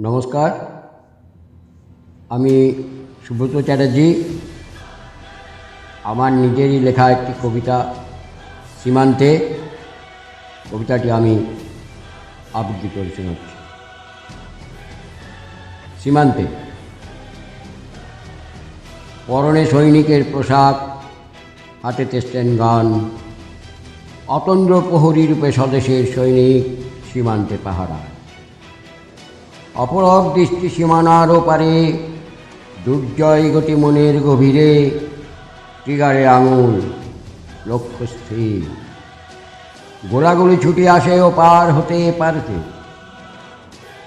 নমস্কার। আমি সুব্রত চ্যাটার্জি। আমার নিজেরই লেখা একটি কবিতা সীমান্তে। কবিতাটি আমি আবৃত্তি করে শোনাচ্ছি। সীমান্তে। পরনে সৈনিকের পোশাক, হাতে তেস্টেন গান, অতন্দ্র প্রহরী রূপে স্বদেশের সৈনিক সীমান্তে পাহারা। অপরব দৃষ্টি সীমানার ওপারে দুর্জয় গতি মনের গভীরে ট্রিগারে আঙুল লক্ষ্য স্থির গোলাগুলি ছুটি আসে ও পার হতে পারতে।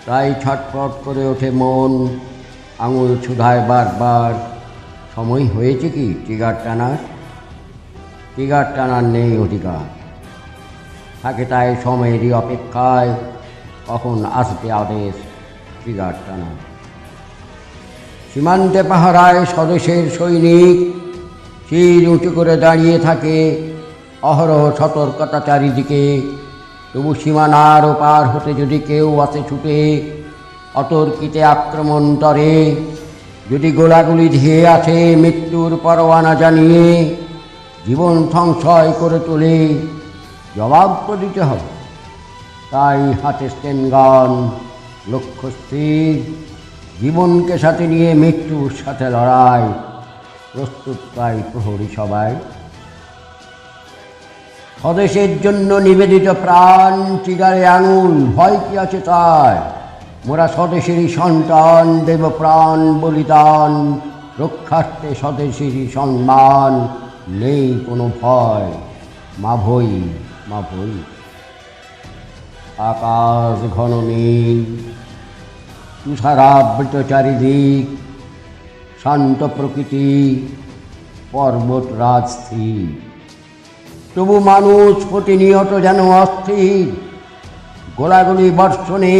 তাই ছটফট করে ওঠে মন। আঙুল ছুধায় বারবার। সময় হয়েছে কি ট্রিগার টানার? ট্রিগার টানার নেই অধিকার। থাকে তাই সময়েরই অপেক্ষায় কখন আসবে আদেশ? ট্রিগার টানা সীমান্তে পাহারায় স্বদেশের সৈনিক শির উঁচু করে দাঁড়িয়ে থাকে অহরহ সতর্কতা চারিদিকে। তবু সীমানার পার হতে যদি কেউ আসে ছুটে, অতর্কিতে আক্রমণ তরে যদি গোলাগুলি ধেয়ে আছে মৃত্যুর পরোয়ানা জানিয়ে জীবন সংশয় করে তোলে, জবাব তো দিতে হবে। তাই হাতে স্টেন গান লক্ষ্য স্থির জীবনকে সাথে নিয়ে মৃত্যুর সাথে লড়াই। প্রস্তুত তাই প্রহরী সবাই। স্বদেশের জন্য নিবেদিত প্রাণ চিগারে আঙুল ভয় কি আছে তাই মোরা স্বদেশেরই সন্তান দেব প্রাণ বলিদান। রক্ষার্থে স্বদেশেরই সম্মান, নেই কোনো ভয়। মা ভই মা ভই। আকাশ ঘন নীল তুষারাবৃত চারিদিক, শান্ত প্রকৃতি, পর্বত রাজ স্থির তবু মানুষ প্রতিনিয়ত যেন অস্থির, গোলাগুলি বর্ষণে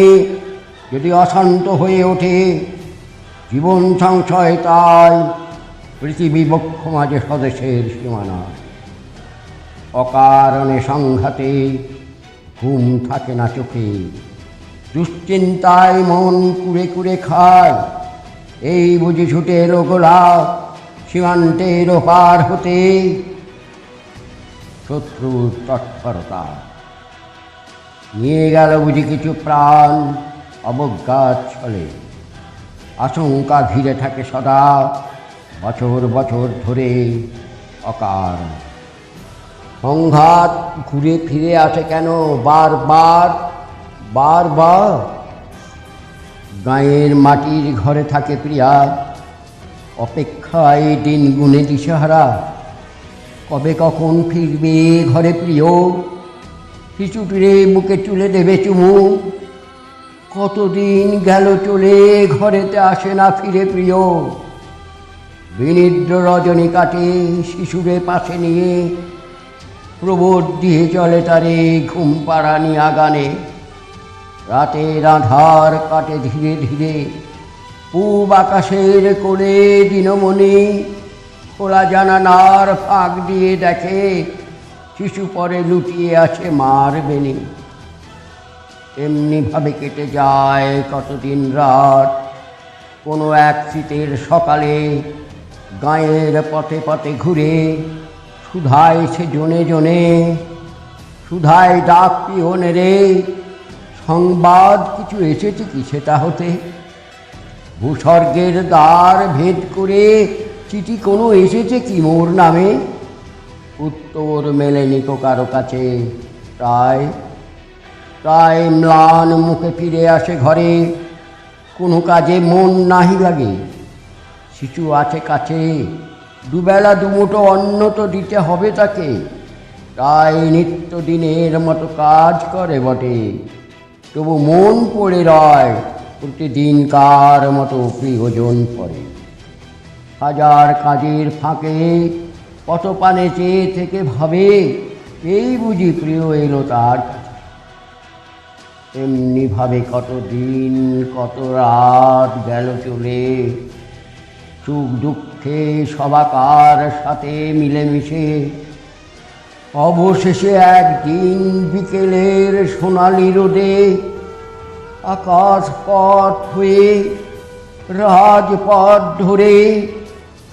যদি অশান্ত হয়ে ওঠে, জীবন সংশয় তাই পৃথিবী বক্ষ মাঝে স্বদেশের সীমানা। অকারণে সংঘাতে ঘুম থাকে না চোখে। দুশ্চিন্তায় মন কুড়ে কুড়ে খায়। এই বুঝি ছুটে এলো সীমান্তের ওপার হতে। শত্রুর তৎপরতা। নিয়ে গেল বুঝি কিছু প্রাণ, অবজ্ঞা ছলে। আশঙ্কা ঘিরে থাকে সদা, বছর বছর ধরে অকার সংঘাত ঘুরে ফিরে আসে কেন? বারবার বারবার গায়ের মাটির ঘরে থাকে প্রিয়া। অপেক্ষায় দিন গুনে দিশাহারা। কবে কখন ফিরবে ঘরে প্রিয়? শিশুটিরে বুকে চুলে দেবে চুমু। কতদিন গেল চলে ঘরেতে আসে না ফিরে প্রিয়? বিনিদ্র রজনী কাটে শিশুরে পাশে নিয়ে প্রবোধ দিয়ে চলে তারে ঘুম পাড়ানি আগানে। রাতের আধার কাটে ধীরে ধীরে, পূব আকাশের কোলে দিনমণি খোলা জানানার ফাঁক দিয়ে দেখে, শিশু পরে লুটিয়ে আছে মার বেনি এমনিভাবে কেটে যায় কতদিন রাত, কোনো এক শীতের সকালে গায়ের পথে পথে ঘুরে সুধায় সে জনে জনে সুধায় ডাক পিহনে রে সংবাদ কিছু এসেছে কি সেটা হতে? ভূস্বর্গের দ্বার ভেদ করে চিঠি কোনো এসেছে কি মোর নামে? উত্তর মেলেনি তো কারও কাছে, প্রায় প্রায় ম্লান মুখে ফিরে আসে ঘরে, কোনো কাজে মন নাহি লাগে শিশু আছে কাছে দুবেলা দুমুটো অন্ন তো দিতে হবে তাকে। তাই নিত্যদিনের মতো কাজ করে বটে। তবু মন পড়ে রয় প্রতিদিনকার মতো প্রিয়জন পড়ে। হাজার কাজের ফাঁকে কত পানে চেয়ে থেকে ভাবে, এই বুঝি প্রিয় এলো তার এমনিভাবে কত দিন কত রাত গেল চলে সুখ দুঃখে সবাকার সাথে মিলেমিশে। অবশেষে একদিন বিকেলের সোনালি রোদে আকাশ পথ হয়ে রাজপথ ধরে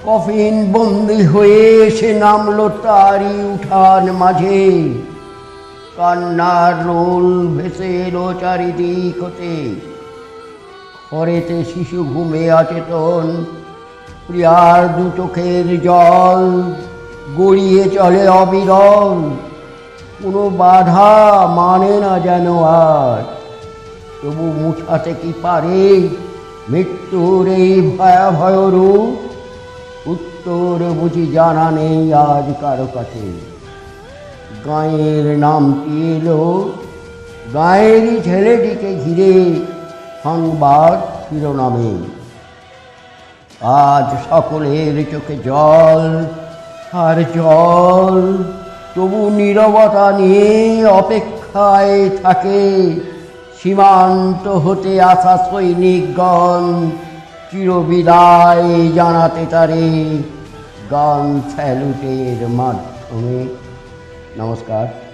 কফিন বন্দি হয়ে সে নামলো তারই উঠান মাঝে। কান্নার রোল ভেসে এলো চারিদিক হতে। ঘরেতে শিশু ঘুমে অচেতন প্রিয়ার দু চোখের জল গড়িয়ে চলে অবিরল। কোনো বাধা মানে না যেন আর। তবু মুছাতে কি পারে মৃত্যুর এই রূপ? উত্তর বুঝি জানা নেই আজ কারও কাছে। গাঁয়ের নামটি এলো? গাঁয়েরই ছেলেটিকে ঘিরে সংবাদ শিরোনামে। আজ সকলের চোখে জল, আর জল তবু নীরবতা নিয়ে অপেক্ষায় থাকে। সীমান্ত হতে আসা সৈনিকগণ চিরবিদায় জানাতে তারে গান স্যালুটের মাধ্যমে। নমস্কার।